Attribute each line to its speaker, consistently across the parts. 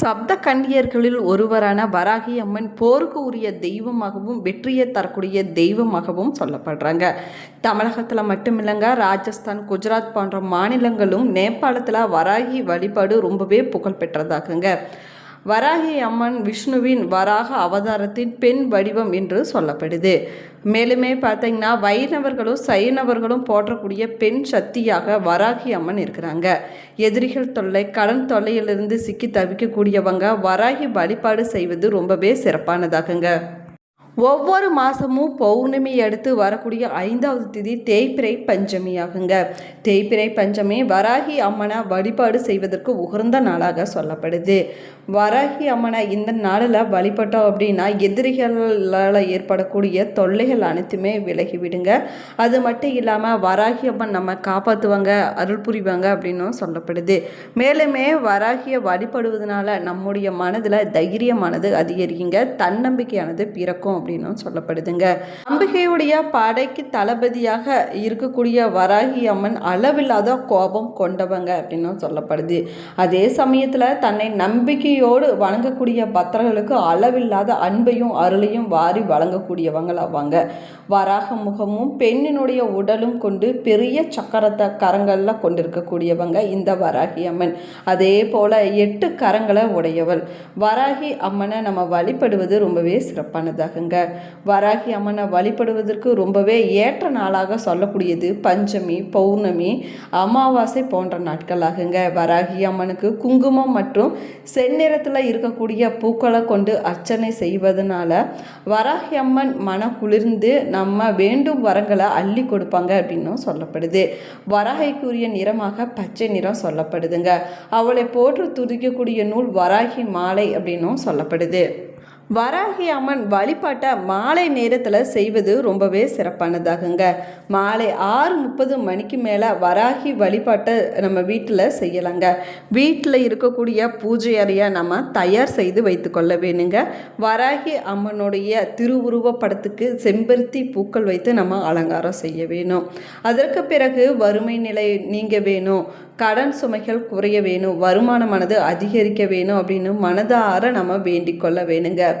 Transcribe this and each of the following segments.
Speaker 1: சப்த கன்னியர்களில் ஒருவரான வராகி அம்மன் போருக்கு உரிய தெய்வமாகவும் வெற்றியை தரக்கூடிய தெய்வமாகவும் சொல்லப்படுறாங்க. தமிழகத்தில் மட்டும் இல்லைங்க ராஜஸ்தான் குஜராத் போன்ற மாநிலங்களும் நேபாளத்தில் வராகி வழிபாடு ரொம்பவே புகழ் பெற்றதாகுங்க. வராகி அம்மன் விஷ்ணுவின் வராக அவதாரத்தின் பெண் வடிவம் என்று சொல்லப்படுது. மேலுமே பார்த்தீங்கன்னா வைணவர்களும் சைனவர்களும் போற்றக்கூடிய பெண் சக்தியாக வராகி அம்மன் இருக்கிறாங்க. எதிரிகள் தொல்லை கடன் தொல்லையிலிருந்து சிக்கி தவிக்கக்கூடியவங்க வராகி வழிபாடு செய்வது ரொம்பவே சிறப்பானதாகுங்க. ஒவ்வொரு மாதமும் பௌர்ணமி அடுத்து வரக்கூடிய ஐந்தாவது திதி தேய்பிரை பஞ்சமி ஆகுங்க தேய்பிரை பஞ்சமி வராகி அம்மனை வழிபாடு செய்வதற்கு உகந்த நாளாக சொல்லப்படுது. வராகி அம்மனை இந்த நாளில் வழிபட்டோம் அப்படின்னா எதிரிகளால் ஏற்படக்கூடிய தொல்லைகள் அனைத்துமே விலகி விடுங்க. அது மட்டும் இல்லாமல் வராகி அம்மன் நம்ம காப்பாற்றுவாங்க அருள் புரிவாங்க அப்படின்னும் சொல்லப்படுது. மேலுமே வராகியை வழிபடுவதனால நம்முடைய மனதில் தைரியமானது அதிகரிக்குங்க. தன்னம்பிக்கையானது பிறக்கும். அப்படின்னும் சொல்லப்படுதுங்க. அம்பிகையுடைய படைக்கு தளபதியாக இருக்கக்கூடிய வராகி அம்மன் அளவில்லாத கோபம் கொண்டவங்க அப்படின்னும் சொல்லப்படுது. அதே சமயத்தில் தன்னை நம்பிக்கையோடு வணங்கக்கூடிய பக்தர்களுக்கு அளவில்லாத அன்பையும் அருளையும் வாரி வழங்கக்கூடியவங்களாவாங்க வராக முகமும் பெண்ணினுடைய உடலும் கொண்டு பெரிய சக்கரத்தை கரங்களில் கொண்டிருக்கக்கூடியவங்க இந்த வராகி அம்மன் அதே போல் எட்டு கரங்களை உடையவள். வராகி அம்மனை நம்ம வழிபடுவது ரொம்பவே சிறப்பானதாகுங்க. வராகி அம்மனை வழிபடுவதற்கு ரொம்பவே ஏற்ற நாளாக சொல்லக்கூடியது பஞ்சமி பௌர்ணமி அமாவாசை போன்ற நாட்களாகுங்க. வராகி அம்மனுக்கு குங்குமம் மற்றும் செந்நிறத்தில் இருக்கக்கூடிய பூக்களை கொண்டு அர்ச்சனை செய்வதனால வராகி அம்மன் மன குளிர்ந்து நம்ம வேண்டும் வரங்களை அள்ளி கொடுப்பாங்க அப்படின்னும் சொல்லப்படுது. வராகிக்குரிய நிறமாக பச்சை நிறம் சொல்லப்படுதுங்க. அவளை போற்று துதிக்கக்கூடிய நூல் வராகி மாலை அப்படின்னும் சொல்லப்படுது. வராகி அம்மன் வழிபாட்டை மாலை நேரத்தில் செய்வது ரொம்பவே சிறப்பானதாகுங்க. மாலை ஆறு முப்பது மணிக்கு மேலே வராகி வழிபாட்டை நம்ம வீட்டில் செய்யலாங்க. வீட்டில் இருக்கக்கூடிய பூஜை அறையை நம்ம தயார் செய்து வைத்துக்கொள்ள வேணுங்க. வராகி அம்மனுடைய திருவுருவ படத்துக்கு செம்பருத்தி பூக்கள் வைத்து நம்ம அலங்காரம் செய்ய வேணும். அதற்கு பிறகு வறுமை நிலை நீங்க வேணும். கடன் சுமைகள் குறைய வேணும். வருமானமானது அதிகரிக்க வேணும் அப்படின்னு மனதார நம்ம வேண்டிக் கொள்ள வேணுங்க.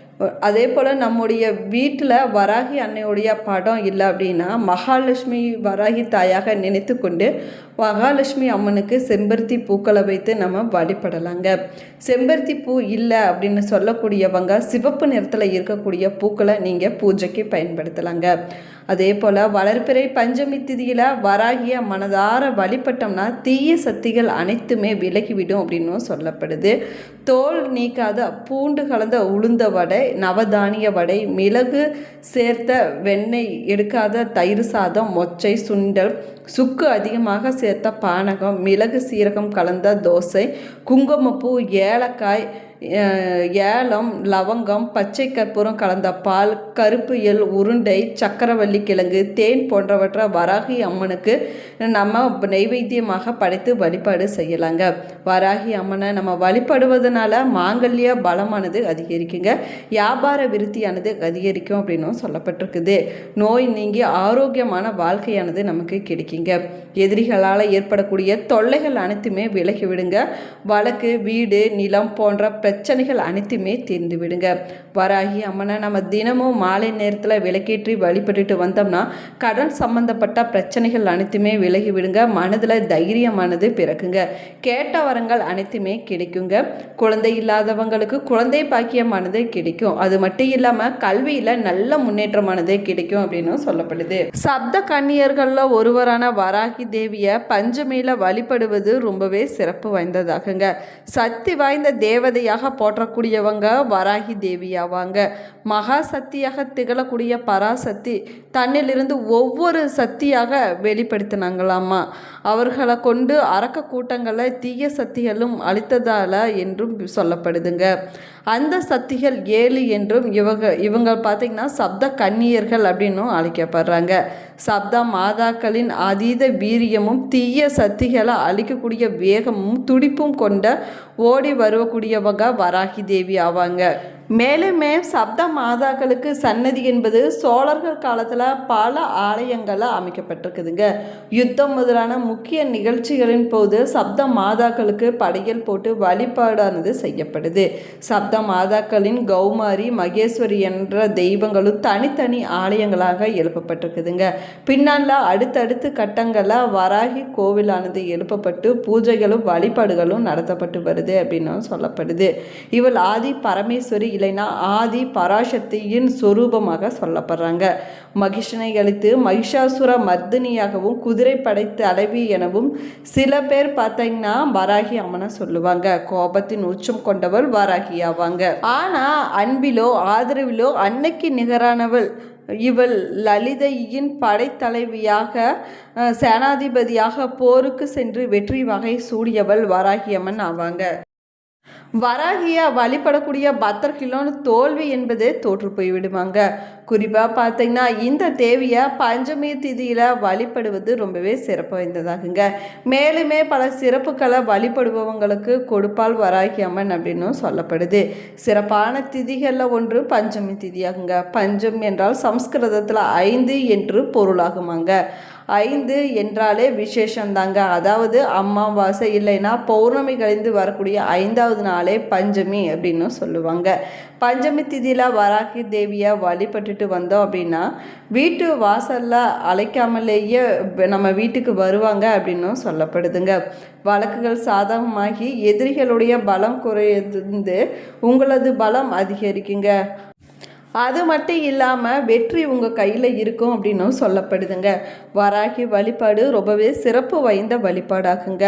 Speaker 1: அதே போல் நம்முடைய வீட்டில் வராகி அன்னையுடைய படம் இல்லை அப்படின்னா மகாலட்சுமி வராகி தாயாக நினைத்து கொண்டு மகாலட்சுமி அம்மனுக்கு செம்பருத்தி பூக்களை வைத்து நம்ம வழிபடலாங்க. செம்பருத்தி பூ இல்லை அப்படின்னு சொல்லக்கூடியவங்க சிவப்பு நிறத்தில் இருக்கக்கூடிய பூக்களை நீங்கள் பூஜைக்கு பயன்படுத்தலாங்க. அதே போல் வளர்ப்பிறை பஞ்சமி திதியில் வராகிய மனதார வழிபட்டோம்னா தீய சக்திகள் அனைத்துமே விலகிவிடும் அப்படின்னும் சொல்லப்படுது. தோல் நீக்காத பூண்டு கலந்த உளுந்த வடை நவதானிய வடை மிளகு சேர்த்த வெண்ணெய் எடுக்காத தயிர் சாதம் மொச்சை சுண்டல் சுக்கு அதிகமாக சேர்த்த பானகம் மிளகு சீரகம் கலந்த தோசை குங்குமப்பூ ஏலக்காய் ஏலம் லவங்கம் பச்சை கற்பூரம் கலந்த பால் கருப்பு எள் உருண்டை சக்கரவள்ளி கிழங்கு தேன் போன்றவற்றை வராகி அம்மனுக்கு நம்ம நைவேத்தியமாக படைத்து வழிபாடு செய்யலாங்க. வராகி அம்மனை நம்ம வழிபடுவதனால மாங்கல்ய பலமானது அதிகரிக்குங்க. வியாபார விருத்தியானது அதிகரிக்கும் அப்படின்னும் சொல்லப்பட்டிருக்குது. நோய் நீங்கி ஆரோக்கியமான வாழ்க்கையானது நமக்கு கிடைக்குங்க. எதிரிகளால் ஏற்படக்கூடிய தொல்லைகள் அனைத்துமே விலகி விடுங்க வழக்கு வீடு நிலம் போன்ற பிரச்சனைகள் அனைத்துமே தீர்ந்து விடுங்க வராகி அம்மனை நம்ம தினமும் மாலை நேரத்தில் விளக்கேற்றி வழிபட்டுட்டு வந்தோம்னா கடன் சம்பந்தப்பட்ட பிரச்சனைகள் அனைத்துமே விலகி விடுங்க மனதில் தைரியமானது பிறக்குங்க. கேட்ட வரங்கள் அனைத்துமே கிடைக்குங்க. குழந்தை இல்லாதவங்களுக்கு குழந்தை பாக்கியமானது கிடைக்கும். அது மட்டும் இல்லாமல் கல்வியில் நல்ல முன்னேற்றமானது கிடைக்கும் அப்படின்னு சொல்லப்படுது. சப்த கன்னியர்களில் ஒருவரான வராகி தேவியை பஞ்சமியில் வழிபடுவது ரொம்பவே சிறப்பு வாய்ந்ததாகுங்க. சக்தி வாய்ந்த தேவதையாக போற்றக்கூடியவங்க வராகி தேவியாவாங்க. மகா சக்தியாக திகழக்கூடிய பராசக்தி தன்னிலிருந்து ஒவ்வொரு சக்தியாக வெளிப்படுத்தினாங்களாமா அவர்களை கொண்டு அரக்க கூட்டங்களை தீய சக்திகளும் அழித்ததால என்றும் சொல்லப்படுதுங்க. அந்த சக்திகள் ஏழு என்றும் இவங்க இவங்க பார்த்திங்கன்னா சப்த கன்னியர்கள் அப்படின்னும் அழைக்கப்படுறாங்க. சப்த மாதாக்களின் அதீத வீரியமும் தீய சக்திகளை அழிக்கக்கூடிய வேகமும் துடிப்பும் கொண்ட ஓடி வரக்கூடியவங்க வராகி தேவி ஆவாங்க. மேலுமே சப்த மாதாக்களுக்கு சன்னதி என்பது சோழர்கள் காலத்தில் பல ஆலயங்களில் அமைக்கப்பட்டிருக்குதுங்க. யுத்தம் முதலான முக்கிய நிகழ்ச்சிகளின் போது சப்த மாதாக்களுக்கு படையல் போட்டு வழிபாடானது செய்யப்படுது. சப்த மாதாக்களின் கௌமாரி மகேஸ்வரி என்ற தெய்வங்களும் தனித்தனி ஆலயங்களாக எழுப்பப்பட்டிருக்குதுங்க. பின்னால் அடுத்தடுத்து கட்டங்களில் வராகி கோவிலானது எழுப்பப்பட்டு பூஜைகளும் வழிபாடுகளும் நடத்தப்பட்டு வருது அப்படின்னு சொல்லப்படுது. இவள் ஆதி பரமேஸ்வரி இல்லைன்னா ஆதி பராசக்தியின் சொரூபமாக சொல்லப்படுறாங்க. மகிஷனை அழித்து மகிஷாசுர மர்தினியாகவும் குதிரைப்படை தலைவி எனவும் சில பேர் பார்த்தீங்கன்னா வராகி அம்மனை சொல்லுவாங்க. கோபத்தின் உச்சம் கொண்டவள் வராகி ஆவாங்க. ஆனால் அன்பிலோ ஆதரவிலோ அன்னைக்கு நிகரானவள் இவள் லலிதையின் படைத்தலைவியாக சேனாதிபதியாக போருக்கு சென்று வெற்றி வகை சூடியவள் வராகியம்மன் ஆவாங்க. வராகியா வழிபடக்கூடிய பக்தர்களும் தோல்வி என்பது தோற்று போய்விடுவாங்க குறிப்பாக பார்த்தீங்கன்னா இந்த தேவியை பஞ்சமி திதியில் வழிபடுவது ரொம்பவே சிறப்பு வாய்ந்ததாகுங்க. மேலுமே பல சிறப்புகளை வழிபடுபவங்களுக்கு கொடுப்பால் வராகி அம்மன் அப்படின்னும் சொல்லப்படுது. சிறப்பான திதிகளில் ஒன்று பஞ்சமி திதியாகுங்க. பஞ்சம் என்றால் சம்ஸ்கிருதத்தில் ஐந்து என்று பொருளாகுமாங்க. ஐந்து என்றாலே விசேஷந்தாங்க அதாவது அமாவாசை இல்லைன்னா பௌர்ணமி கழிந்து வரக்கூடிய ஐந்தாவது நாளே பஞ்சமி அப்படின்னு சொல்லுவாங்க. பஞ்சமி திதியில் வராகி தேவியை வழிபட்டுட்டு வந்தோம் அப்படின்னா வீட்டு வாசலில் அழைக்காமலேயே நம்ம வீட்டுக்கு வருவாங்க அப்படின்னும் சொல்லப்படுதுங்க. வழக்குகள் சாதகமாகி எதிரிகளுடைய பலம் குறையிருந்து உங்களது பலம் அதிகரிக்குங்க. அது மட்டும் இல்லாமல் வெற்றி உங்கள் கையில் இருக்கும் அப்படின்னும் சொல்லப்படுதுங்க. வராகி வழிபாடு ரொம்பவே சிறப்பு வாய்ந்த வழிபாடாகுங்க.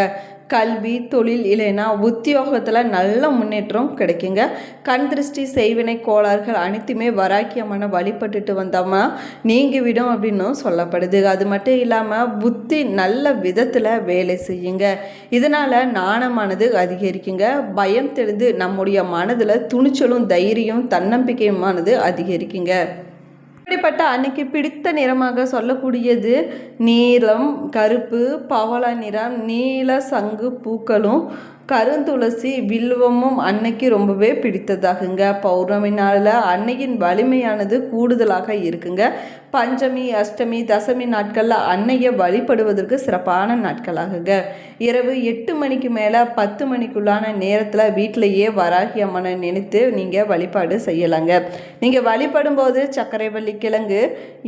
Speaker 1: கல்வி தொழில் இல்லைன்னா உத்தியோகத்தில் நல்ல முன்னேற்றம் கிடைக்குங்க. கண் திருஷ்டி செய்வினை கோளாறுகள் அனைத்துமே வராக்கியமான வழிபட்டுட்டு வந்தோமா நீங்கிவிடும் அப்படின்னும் சொல்லப்படுது. அது மட்டும் இல்லாமல் புத்தி நல்ல விதத்தில் வேலை செய்யுங்க. இதனால் நாணமானது அதிகரிக்குங்க. பயம் தெரிந்து நம்முடைய மனதில் துணிச்சலும் தைரியம் தன்னம்பிக்கையுமானது அதிகரிக்குங்க. இப்படிப்பட்ட அன்னைக்கு பிடித்த நிறமாக சொல்லக்கூடியது நீலம் கருப்பு பவள நிறம் நீல சங்கு பூக்களும் கருந்துளசி வில்வமும் அன்னைக்கு ரொம்பவே பிடித்ததாகுங்க. பௌர்ணமி நாளில் அன்னையின் வலிமையானது கூடுதலாக இருக்குங்க. பஞ்சமி அஷ்டமி தசமி நாட்களில் அன்னையை வழிபடுவதற்கு சிறப்பான நாட்களாகுங்க. இரவு எட்டு மணிக்கு மேலே பத்து மணிக்குள்ளான நேரத்தில் வீட்டிலேயே வராகி அம்மனை நினைத்து நீங்கள் வழிபாடு செய்யலாங்க. நீங்கள் வழிபடும்போது சர்க்கரை வள்ளி கிழங்கு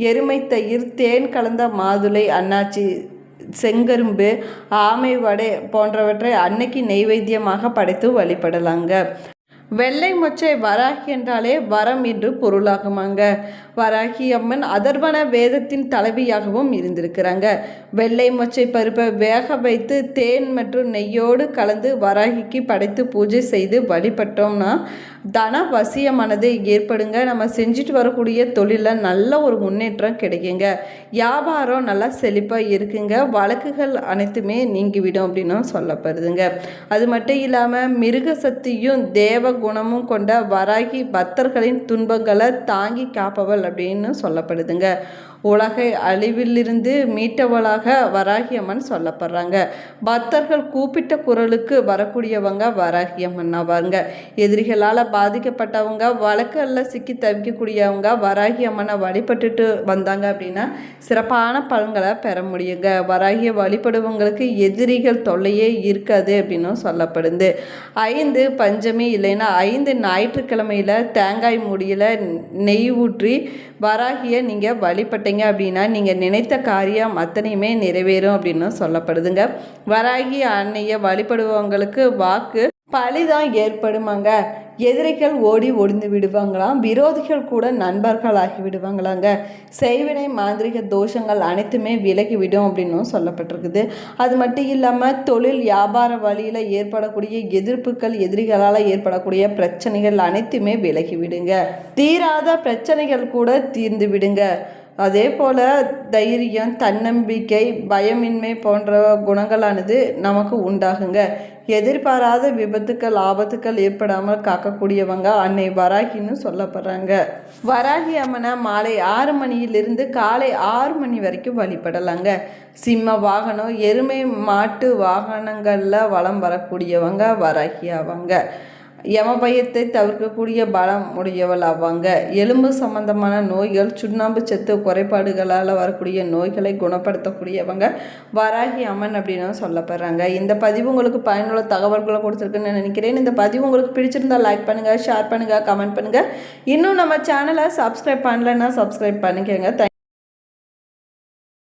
Speaker 1: எருமை தயிர் தேன் கலந்த மாதுளை அன்னாச்சி செங்கரும்பு ஆமை வடை போன்றவற்றை அன்னைக்கு நெய்வேத்தியமாக படைத்து வழிபடலாங்க. வெள்ளை மொச்சை வராகி என்றாலே வரம் என்று பொருளாகுமாங்க. வராகி அம்மன் அதர்வன வேதத்தின் தலைவியாகவும் இருந்திருக்கிறாங்க. வெள்ளை மொச்சை பருப்பை வேக வைத்து தேன் மற்றும் நெய்யோடு கலந்து வராகிக்கு படைத்து பூஜை செய்து வழிபட்டோம்னா தன வசியமானது ஏற்படுங்க. நம்ம செஞ்சுட்டு வரக்கூடிய தொழிலில் நல்ல ஒரு முன்னேற்றம் கிடைக்குங்க. வியாபாரம் நல்லா செழிப்பாக இருக்குங்க. வழக்குகள் அனைத்துமே நீங்கிவிடும் அப்படின்னும் சொல்லப்படுதுங்க. அது மட்டும் இல்லாமல் மிருக சக்தியும் தேவ குணமும் கொண்ட வராகி பக்தர்களின் துன்பங்களை தாங்கி காப்பவள் அப்படின்னு சொல்லப்படுதுங்க. உலகை அழிவிலிருந்து மீட்டவளாக வராகி அம்மன் சொல்லப்படுறாங்க. பக்தர்கள் கூப்பிட்ட குரலுக்கு வரக்கூடியவங்க வராகி அம்மன் ஆவாங்க எதிரிகளால் பாதிக்கப்பட்டவங்க வழக்கில் சிக்கி தவிக்கக்கூடியவங்க வராகி அம்மனை வழிபட்டுட்டு வந்தாங்க அப்படின்னா சிறப்பான பலன்களை பெற முடியுங்க. வராகியை வழிபடுவங்களுக்கு எதிரிகள் தொல்லையே இருக்காது அப்படின்னும் சொல்லப்படுது. ஐந்து பஞ்சமி இல்லைன்னா ஐந்து ஞாயிற்றுக்கிழமையில் தேங்காய் மூடியில் நெய் ஊற்றி வராகியை நீங்கள் வழிபட்டீங்க அப்படின்னா நீங்கள் நினைத்த காரியம் அத்தனையுமே நிறைவேறும் அப்படின்னு சொல்லப்படுதுங்க. வராகி அன்னையை வழிபடுபவங்களுக்கு வாக்கு பழிதான் ஏற்படுமாங்க. எதிரிகள் ஓடி ஒடிந்து விடுவாங்களாம். விரோதிகள் கூட நண்பர்களாகி விடுவாங்களாங்க. செய்வினை மாந்திரிக தோஷங்கள் அனைத்துமே விலகிவிடும் அப்படின்னும் சொல்லப்பட்டிருக்குது. அது மட்டும் இல்லாமல் தொழில் வியாபார வழியில் ஏற்படக்கூடிய எதிர்ப்புகள் எதிரிகளால் ஏற்படக்கூடிய பிரச்சனைகள் அனைத்துமே விலகி விடுங்க தீராத பிரச்சனைகள் கூட தீர்ந்து விடுங்க. அதே போல் தைரியம் தன்னம்பிக்கை பயமின்மை போன்ற குணங்களானது நமக்கு உண்டாகுங்க. எதிர்பாராத விபத்துக்கள் ஆபத்துக்கள் ஏற்படாமல் காக்கக்கூடியவங்க அன்னை வராகின்னு சொல்லப்படுறாங்க. வராகி அம்மனை மாலை ஆறு மணியிலிருந்து காலை ஆறு மணி வரைக்கும் வழிபடலாங்க. சிம்ம வாகனம் எருமை மாட்டு வாகனங்களில் வலம் வரக்கூடியவங்க வராகி ஆவாங்க யமபயத்தை தவிர்க்கக்கூடிய பலம் உடையவள் ஆவாங்க எலும்பு சம்பந்தமான நோய்கள் சுண்ணாம்பு சத்து குறைபாடுகளால் வரக்கூடிய நோய்களை குணப்படுத்தக்கூடியவங்க வராகி அம்மன் அப்படின்னு சொல்லப்படுறாங்க. இந்த பதிவு உங்களுக்கு பயனுள்ள தகவல்களை கொடுத்துருக்குன்னு நினைக்கிறேன். இந்த பதிவு உங்களுக்கு பிடிச்சிருந்தா லைக் பண்ணுங்கள் ஷேர் பண்ணுங்கள் கமெண்ட் பண்ணுங்கள் இன்னும் நம்ம சேனலை சப்ஸ்கிரைப் பண்ணலைன்னா சப்ஸ்கிரைப் பண்ணிக்கோங்க.